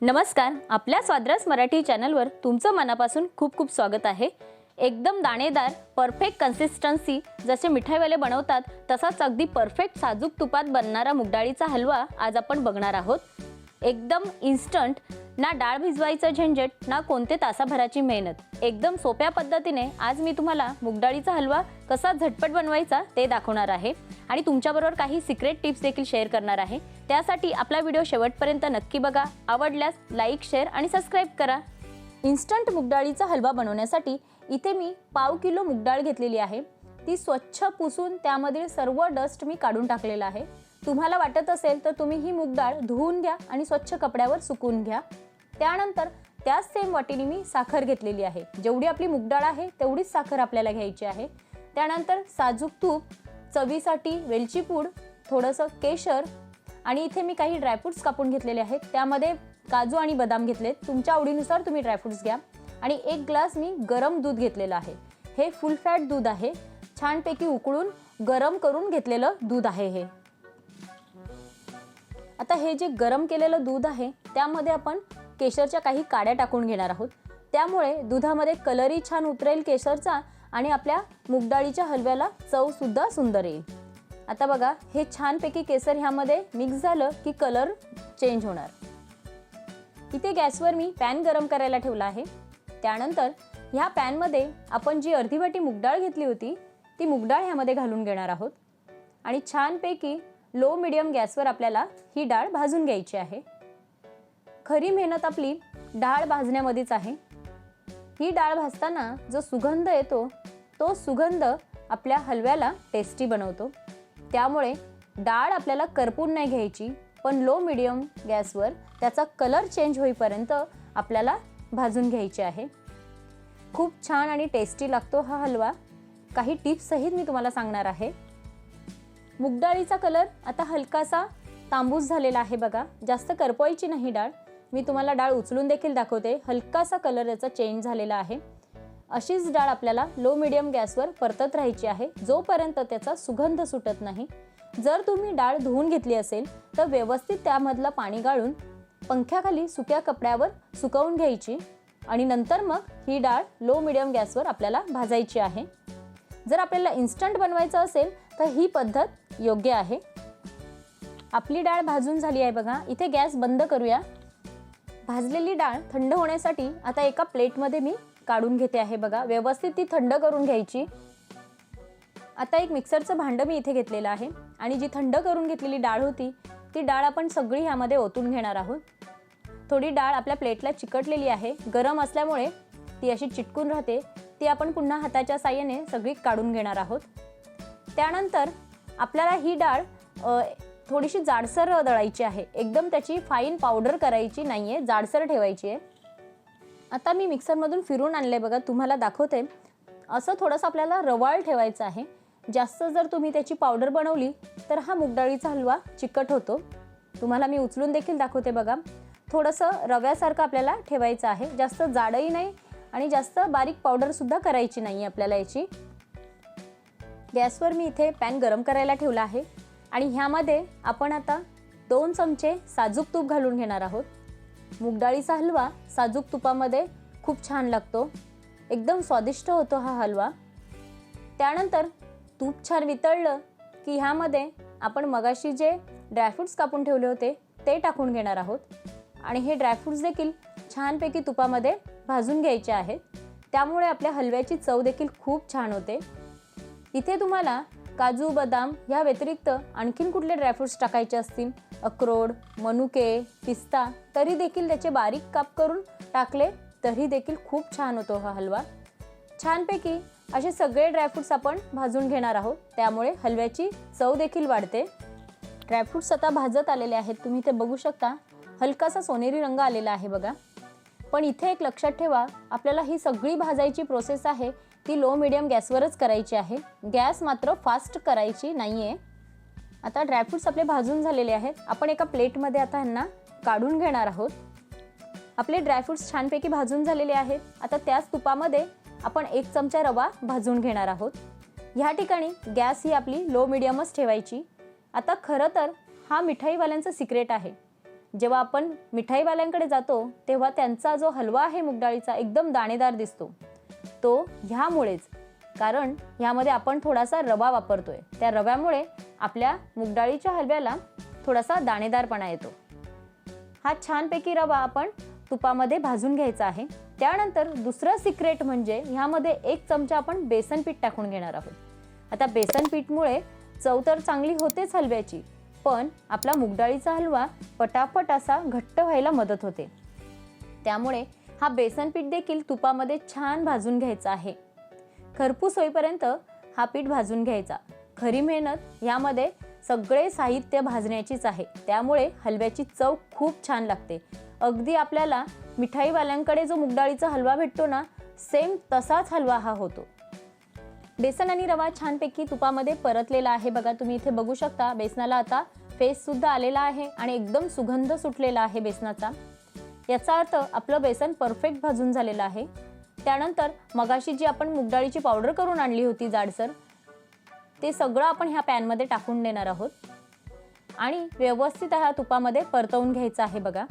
नमस्कार आपल्या स्वाद्रस मराठी चॅनलवर तुमचं मनापासून खूप खूप स्वागत आहे. एकदम दाणेदार परफेक्ट कन्सिस्टन्सी जसे मिठाईवाले बनवतात तसाच अगदी परफेक्ट साजूक तुपात बनणारा मुगडाळीचा हलवा आज आपण बघणार आहोत. एकदम इन्स्टंट ना डाळ भिजवायचं झंझट ना कोणते तासाभराची मेहनत. एकदम सोप्या पद्धतीने आज मी तुम्हाला मुगडाळीचा हलवा कसा झटपट बनवायचा ते दाखवणार आहे. आणि तुमच्याबरोबर काही सिक्रेट टिप्स देखील शेअर करणार आहे. त्यासाठी आपला व्हिडिओ शेवटपर्यंत नक्की बघा. आवडल्यास लाईक शेअर आणि सबस्क्राईब करा. इन्स्टंट मुगडाळीचा हलवा बनवण्यासाठी इथे मी पाव किलो मुगडाळ घेतलेली आहे. ती स्वच्छ पुसून त्यामधील सर्व डस्ट मी काढून टाकलेला आहे. तुम्हाला वाटत असेल तर तुम्ही ही मुगडाळ धुवून घ्या आणि स्वच्छ कपड्यावर सुकून घ्या. त्यानंतर त्याच सेम वाटीने मी साखर घेतलेली आहे. जेवढी आपली मुगडाळ आहे तेवढीच साखर आपल्याला घ्यायची आहे. त्यानंतर साजूक तूप चवीसाठी वेलची पूड थोडंसं केशर आणि इथे मी काही ड्रायफ्रुट्स कापून घेतलेले आहेत. त्यामध्ये काजू आणि बदाम घेतलेत. तुमच्या आवडीनुसार तुम्ही ड्रायफ्रुट्स घ्या. आणि एक ग्लास मी गरम दूध घेतलेलं आहे. हे फुल फॅट दूध आहे. छानपैकी उकळून गरम करून घेतलेलं दूध आहे हे. आता हे जे गरम केलेलं दूध आहे त्यामध्ये आपण केशरच्या काही काड्या टाकून घेणार आहोत. त्यामुळे दुधामध्ये कलरही छान उतरेल केशरचा आणि आपल्या मुगडाळीच्या हलव्याला चवसुद्धा सुंदर येईल. आता बघा हे छानपैकी केसर ह्यामध्ये मिक्स झालं की कलर चेंज होणार. इथे गॅसवर मी पॅन गरम करायला ठेवला आहे. त्यानंतर ह्या पॅनमध्ये आपण जी अर्धी वाटी मुगडाळ घेतली होती ती मुगडाळ ह्यामध्ये घालून घेणार आहोत. आणि छानपैकी लो मिडियम गॅसवर आपल्याला ही डाळ भाजून घ्यायची आहे. खरी मेहनत आपली डाळ भाजण्यामध्येच आहे. ही डाळ भाजताना जो सुगंध येतो तो सुगंध आपल्या हलव्याला टेस्टी बनवतो. त्यामुळे डाळ आपल्याला करपून नाही घ्यायची पण लो मिडियम गॅसवर त्याचा कलर चेंज होईपर्यंत आपल्याला भाजून घ्यायची आहे. खूप छान आणि टेस्टी लागतो हा हलवा. काही टिप्ससहित मी तुम्हाला सांगणार आहे. मुगडाळीचा कलर आता हलकासा तांबूस झालेला आहे बघा. जास्त करपवायची नाही डाळ. मी तुम्हाला डाळ उचलून देखील दाखवते. हलकासा कलर याचा चेंज झालेला आहे. अशीच डाळ आपल्याला लो मिडियम गॅसवर परतत राहायची आहे. जोपर्यंत त्याचा सुगंध सुटत नाही. जर तुम्ही डाळ धुवून घेतली असेल तर व्यवस्थित त्यामधलं पाणी गाळून पंख्याखाली सुक्या कपड्यावर सुकवून घ्यायची आणि नंतर मग ही डाळ लो मिडियम गॅसवर आपल्याला भाजायची आहे. जर आपल्याला इन्स्टंट बनवायचं असेल तर ही पद्धत योग्य आहे. आपली डाळ भाजून झाली आहे बघा. इथे गॅस बंद करूया. भाजलेली डाळ थंड होण्यासाठी आता एका प्लेटमध्ये मी काढून घेते आहे बघा. व्यवस्थित ती थंड करून घ्यायची. आता एक मिक्सरचं भांडं मी इथे घेतलेलं आहे. आणि जी थंड करून घेतलेली डाळ होती ती डाळ आपण सगळी ह्यामध्ये ओतून घेणार आहोत. थोडी डाळ आपल्या प्लेटला चिकटलेली आहे. गरम असल्यामुळे ती अशी चिटकून राहते. ती आपण पुन्हा हाताच्या साह्याने सगळी काढून घेणार आहोत. त्यानंतर आपल्याला ही डाळ थोडीशी जाडसर दळायची आहे. एकदम त्याची फाईन पावडर करायची नाही आहे जाडसर ठेवायची आहे. आता मी मिक्सरमधून फिरून आणले बघा तुम्हाला दाखवते. असं थोडंसं आपल्याला रवाळ ठेवायचं आहे. जास्त जर तुम्ही त्याची पावडर बनवली तर हा मुगडाळीचा हलवा चिकट होतो. तुम्हाला मी उचलून देखील दाखवते बघा. थोडंसं रव्यासारखं आपल्याला ठेवायचं आहे. जास्त जाडही नाही आणि जास्त बारीक पावडरसुद्धा करायची नाही आपल्याला याची. गॅसवर मी इथे पॅन गरम करायला ठेवला आहे. आणि ह्यामध्ये आपण आता दोन चमचे साजूक तूप घालून घेणार आहोत. मुगडाळीचा हलवा साजूक तुपामध्ये खूप छान लागतो. एकदम स्वादिष्ट होतो हा हलवा. त्यानंतर तूप छान वितळलं की ह्यामध्ये आपण मगाशी जे ड्रायफ्रुट्स कापून ठेवले होते ते टाकून घेणार आहोत. आणि हे ड्रायफ्रुट्स देखील छानपैकी तुपामध्ये भाजून घ्यायचे आहेत. त्यामुळे आपल्या हलव्याची चव देखील खूप छान होते. इथे तुम्हाला काजू बदाम ह्या व्यतिरिक्त आणखीन कुठले ड्रायफ्रुट्स टाकायचे असतील? अक्रोड मनुके पिस्ता तरी देखील त्याचे बारीक काप करून टाकले तरी देखील खूप छान होतो हा हलवा. छानपैकी असे सगळे ड्रायफ्रुट्स आपण भाजून घेणार आहोत. त्यामुळे हलव्याची चव देखील वाढते. ड्रायफ्रुट्स आता भाजत आलेले आहेत. तुम्ही ते बघू शकता हलकासा सोनेरी रंग आलेला आहे बघा. पण इथे एक लक्षात ठेवा आपल्याला ही सगळी भाजायची प्रोसेस आहे. ती लो मिडियम गॅसवरच करायची आहे. गॅस मात्र फास्ट करायची नाही आहे आता ड्रायफ्रूट्स आपले भाजून झालेले आहेत. आपण एका प्लेटमध्ये आता ह्यांना काढून घेणार आहोत. आपले ड्रायफ्रुट्स छानपैकी भाजून झालेले आहेत. आता त्याच तुपामध्ये आपण एक चमचा रवा भाजून घेणार आहोत. ह्या ठिकाणी गॅस ही आपली लो मिडियमच ठेवायची. आता खरं तर हा मिठाईवाल्यांचं सिक्रेट आहे. जेव्हा आपण मिठाईवाल्यांकडे जातो तेव्हा त्यांचा जो हलवा आहे मुगडाळीचा एकदम दाणेदार दिसतो. तो ह्यामुळेच. कारण ह्यामध्ये आपण थोडासा रवा वापरतोय. त्या रव्यामुळे आपल्या मुगडाळीच्या हलव्याला थोडासा दाणेदारपणा येतो. हा छानपैकी रवा आपण तुपामध्ये भाजून घ्यायचा आहे. त्यानंतर दुसरं सिक्रेट म्हणजे ह्यामध्ये एक चमचा आपण बेसन पीठ टाकून घेणार आहोत. आता बेसन पीठमुळे चव तर चांगली होतेच हलव्याची पण आपला मुगडाळीचा हलवा पटापट असा घट्ट व्हायला मदत होते. त्यामुळे हा बेसन पीठ देखील तुपामध्ये छान भाजून घ्यायचा आहे. खरपूस होईपर्यंत हा पीठ भाजून घ्यायचा. खरी मेहनत यामध्ये सगळे साहित्य भाजण्याचीच आहे. त्यामुळे हलव्याची चव खूप छान लागते. अगदी आपल्याला मिठाईवाल्यांकडे जो मुगडाळीचा हलवा भेटतो ना सेम तसाच हलवा हा होतो. बेसन आणि रवा छानपैकी तुपामध्ये परतलेला आहे. बघा तुम्ही इथे बघू शकता बेसनाला आता फेस सुद्धा आलेला आहे आणि एकदम सुगंध सुटलेला आहे बेसनाचा. याचा अर्थ आपलं बेसन परफेक्ट भाजून झालेलं आहे. त्यानंतर मगाशी जी आपण मुगडाळीची पावडर करून आणली होती जाडसर ते सगळं आपण ह्या पॅनमध्ये टाकून देणार आहोत. आणि व्यवस्थित ह्या तुपामध्ये परतवून घ्यायचं आहे बघा.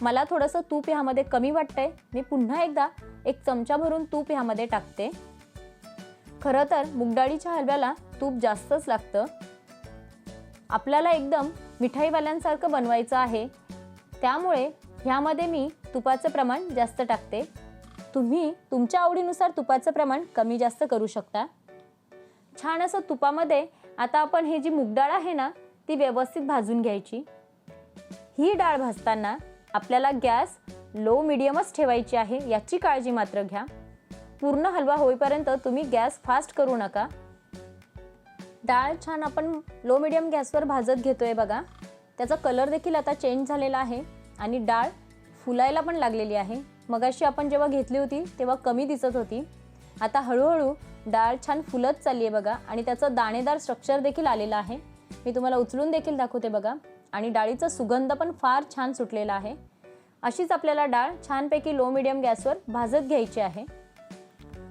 मला थोडंसं तूप ह्यामध्ये कमी वाटतंय. मी पुन्हा एकदा एक चमचा भरून तूप ह्यामध्ये टाकते. खरं तर मुगडाळीच्या हलव्याला तूप जास्तच लागतं. आपल्याला एकदम मिठाईवाल्यांसारखं बनवायचं आहे. त्यामुळे ह्यामध्ये मी तुपाचं प्रमाण जास्त टाकते. तुम्ही तुमच्या आवडीनुसार तुपाचं प्रमाण कमी जास्त करू शकता. छान असं तुपामध्ये आता आपण हे जी मुगडाळ आहे ना ती व्यवस्थित भाजून घ्यायची. ही डाळ भाजताना आपल्याला गॅस लो मिडियमच ठेवायची आहे याची काळजी मात्र घ्या. पूर्ण हलवा होईपर्यंत तुम्ही गॅस फास्ट करू नका. डाळ छान आपण लो मिडियम गॅसवर भाजत घेतोय बघा. त्याचा कलर देखील आता चेंज झालेला आहे. आणि डाळ फुलायला पण लागलेली आहे. मगाशी आपण जेव्हा घेतली होती तेव्हा कमी दिसत होती. आता हळूहळू डाळ छान फुलत चालली आहे बघा. आणि त्याचं दाणेदार स्ट्रक्चर देखील आलेलं आहे. मी तुम्हाला उचलून देखील दाखवते बघा. आणि डाळीचा सुगंध पण फार छान सुटलेला आहे. अशीच आपल्याला डाळ छानपैकी लो मिडियम गॅसवर भाजत घ्यायची आहे.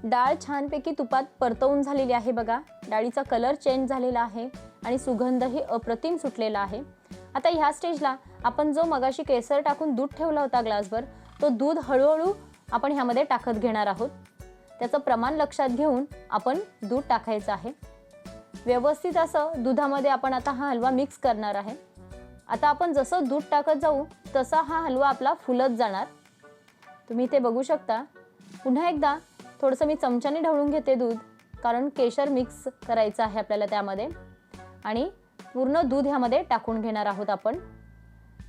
डाळ छानपैकी तुपात परतवून झालेली आहे बघा. डाळीचा कलर चेंज झालेला आहे. आणि सुगंधही अप्रतिम सुटलेला आहे. आता ह्या स्टेजला आपण जो मगाशी केसर टाकून दूध ठेवला होता ग्लासभर तो दूध हळूहळू आपण ह्यामध्ये टाकत घेणार आहोत. त्याचं प्रमाण लक्षात घेऊन आपण दूध टाकायचं आहे. व्यवस्थित असं दुधामध्ये आपण आता हा हलवा मिक्स करणार आहे. आता आपण जसं दूध टाकत जाऊ तसा हा हलवा आपला फुलत जाणार. तुम्ही इथे बघू शकता पुन्हा एकदा थोडंसं मी चमच्याने ढवळून घेते दूध कारण केशर मिक्स करायचं आहे आपल्याला त्यामध्ये. आणि पूर्ण दूध ह्यामध्ये टाकून घेणार आहोत आपण.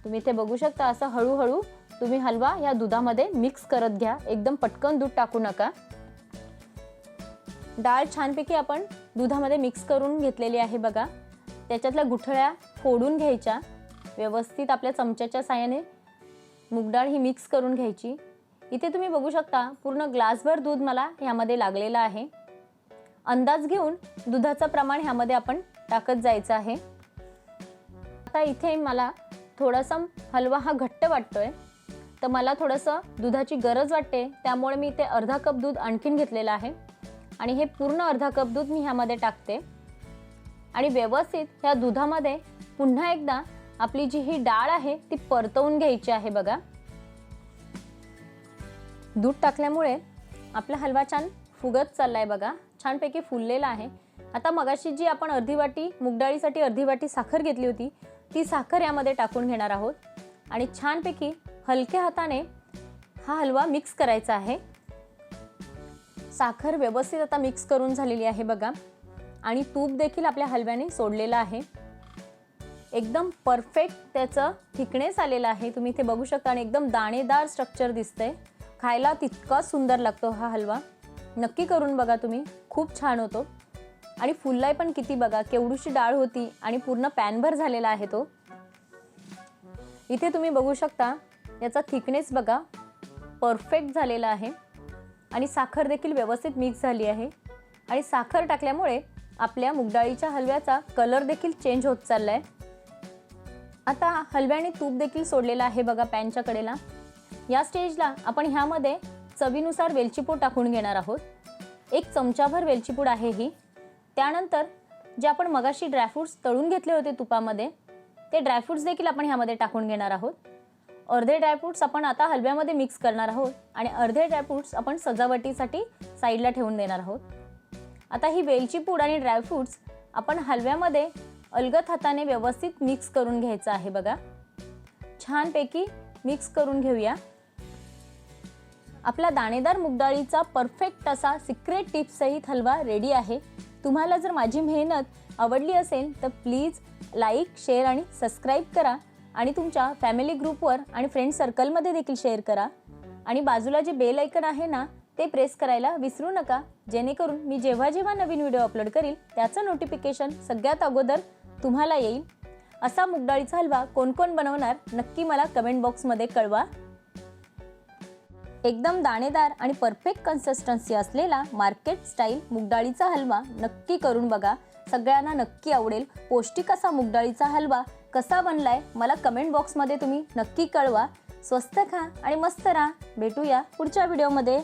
तुम्ही इथे बघू शकता असं हळूहळू तुम्ही हलवा या दुधामध्ये मिक्स करत घ्या. एकदम पटकन दूध टाकू नका. डाळ छानपैकी आपण दुधामध्ये मिक्स करून घेतलेली आहे बघा. त्याच्यातल्या गुठळ्या फोडून घ्यायच्या. व्यवस्थित आपल्या चमच्याच्या साहाय्याने मुगडाळ ही मिक्स करून घ्यायची. इथे तुम्ही बघू शकता पूर्ण ग्लासभर दूध मला ह्यामध्ये लागलेलं आहे. अंदाज घेऊन दुधाचं प्रमाण ह्यामध्ये आपण टाकत जायचं आहे. आता इथे मला थोडासा हलवा हा घट्ट वाटतोय. तर मला थोडंसं दुधाची गरज वाटते त्यामुळे मी ते अर्धा कप दूध आणखीन घेतलेलं आहे. आणि हे पूर्ण अर्धा कप दूध मी ह्यामध्ये टाकते. आणि व्यवस्थित ह्या दुधामध्ये पुन्हा एकदा आपली जी ही डाळ आहे ती परतवून घ्यायची आहे बघा. दूध टाकल्यामुळे आपला हलवा छान फुगत चाललाय बघा. छानपैकी फुललेला आहे. आता मगाशी जी आपण अर्धी वाटी मुगडाळीसाठी अर्धी वाटी साखर घेतली होती ती साखर यामध्ये टाकून घेणार आहोत. आणि छानपैकी हलक्या हाताने हा हलवा मिक्स करायचा आहे. साखर व्यवस्थित आता मिक्स करून झालेली आहे बघा. आणि तूप देखील आपल्या हलव्याने सोडलेलं आहे. एकदम परफेक्ट त्याचं थिकनेस आलेलं आहे. तुम्ही इथे बघू शकता आणि एकदम दाणेदार स्ट्रक्चर दिसतंय. खायला तितका सुंदर लागतो हा हलवा. नक्की करून बघा तुम्ही. खूप छान होतो. आणि फुललाय पण किती बघा केवढीशी डाळ होती आणि पूर्ण पॅनभर झालेला आहे तो. इथे तुम्ही बघू शकता याचा थिकनेस बघा परफेक्ट झालेला आहे. आणि साखर देखील व्यवस्थित मिक्स झाली आहे. आणि साखर टाकल्यामुळे आपल्या मुगडाळीच्या हलव्याचा कलर देखील चेंज होत चालला आहे आता हलव्याने तूप देखील सोडलेला आहे बघा पॅनच्या कडेला. या स्टेजला आपण ह्यामध्ये चवीनुसार वेलचीपूड टाकून घेणार आहोत. एक चमचाभर वेलचीपूड आहे ही. त्यानंतर जे आपण मगाशी ड्रायफ्रूट्स तळून घेतले होते तुपामध्ये ते ड्रायफ्रुट्स देखील आपण ह्यामध्ये टाकून घेणार आहोत. अर्धे ड्रायफ्रूट्स आपण आता हलव्यामध्ये मिक्स करणार आहोत आणि अर्धे ड्रायफ्रुट्स आपण सजावटीसाठी साईडला ठेवून देणार आहोत. आता ही वेलची पूड आणि ड्रायफ्रुट्स आपण हलव्यामध्ये अलगद हाताने व्यवस्थित मिक्स करून घ्यायचं आहे बघा. छानपैकी मिक्स करून घेऊया. आपला दाणेदार मुगडाळीचा परफेक्ट असा सिक्रेट टिप्ससहित हलवा रेडी आहे. तुम्हाला जर माझी मेहनत आवडली असेल तर प्लीज लाईक शेअर आणि सबस्क्राईब करा आणि तुमच्या फॅमिली ग्रुपवर आणि फ्रेंड सर्कलमध्ये देखील शेअर करा. आणि बाजूला जे बेल ऐकन आहे ना ते प्रेस करायला विसरू नका. जेणेकरून मी जेव्हा जेव्हा नवीन व्हिडिओ अपलोड करील त्याचं नोटिफिकेशन सगळ्यात अगोदर तुम्हाला येईल. असा मुगडाळीचा हलवा कोण कोण बनवणार नक्की मला कमेंट बॉक्समध्ये कळवा. एकदम दाणेदार आणि परफेक्ट कन्सिस्टन्सी असलेला मार्केट स्टाईल मुगडाळीचा हलवा नक्की करून बघा. सगळ्यांना नक्की आवडेल. पौष्टिक असा मुगडाळीचा हलवा कसा बनलाय मला कमेंट बॉक्समध्ये तुम्ही नक्की कळवा. स्वस्त खा आणि मस्त राहा. भेटूया पुढच्या व्हिडिओमध्ये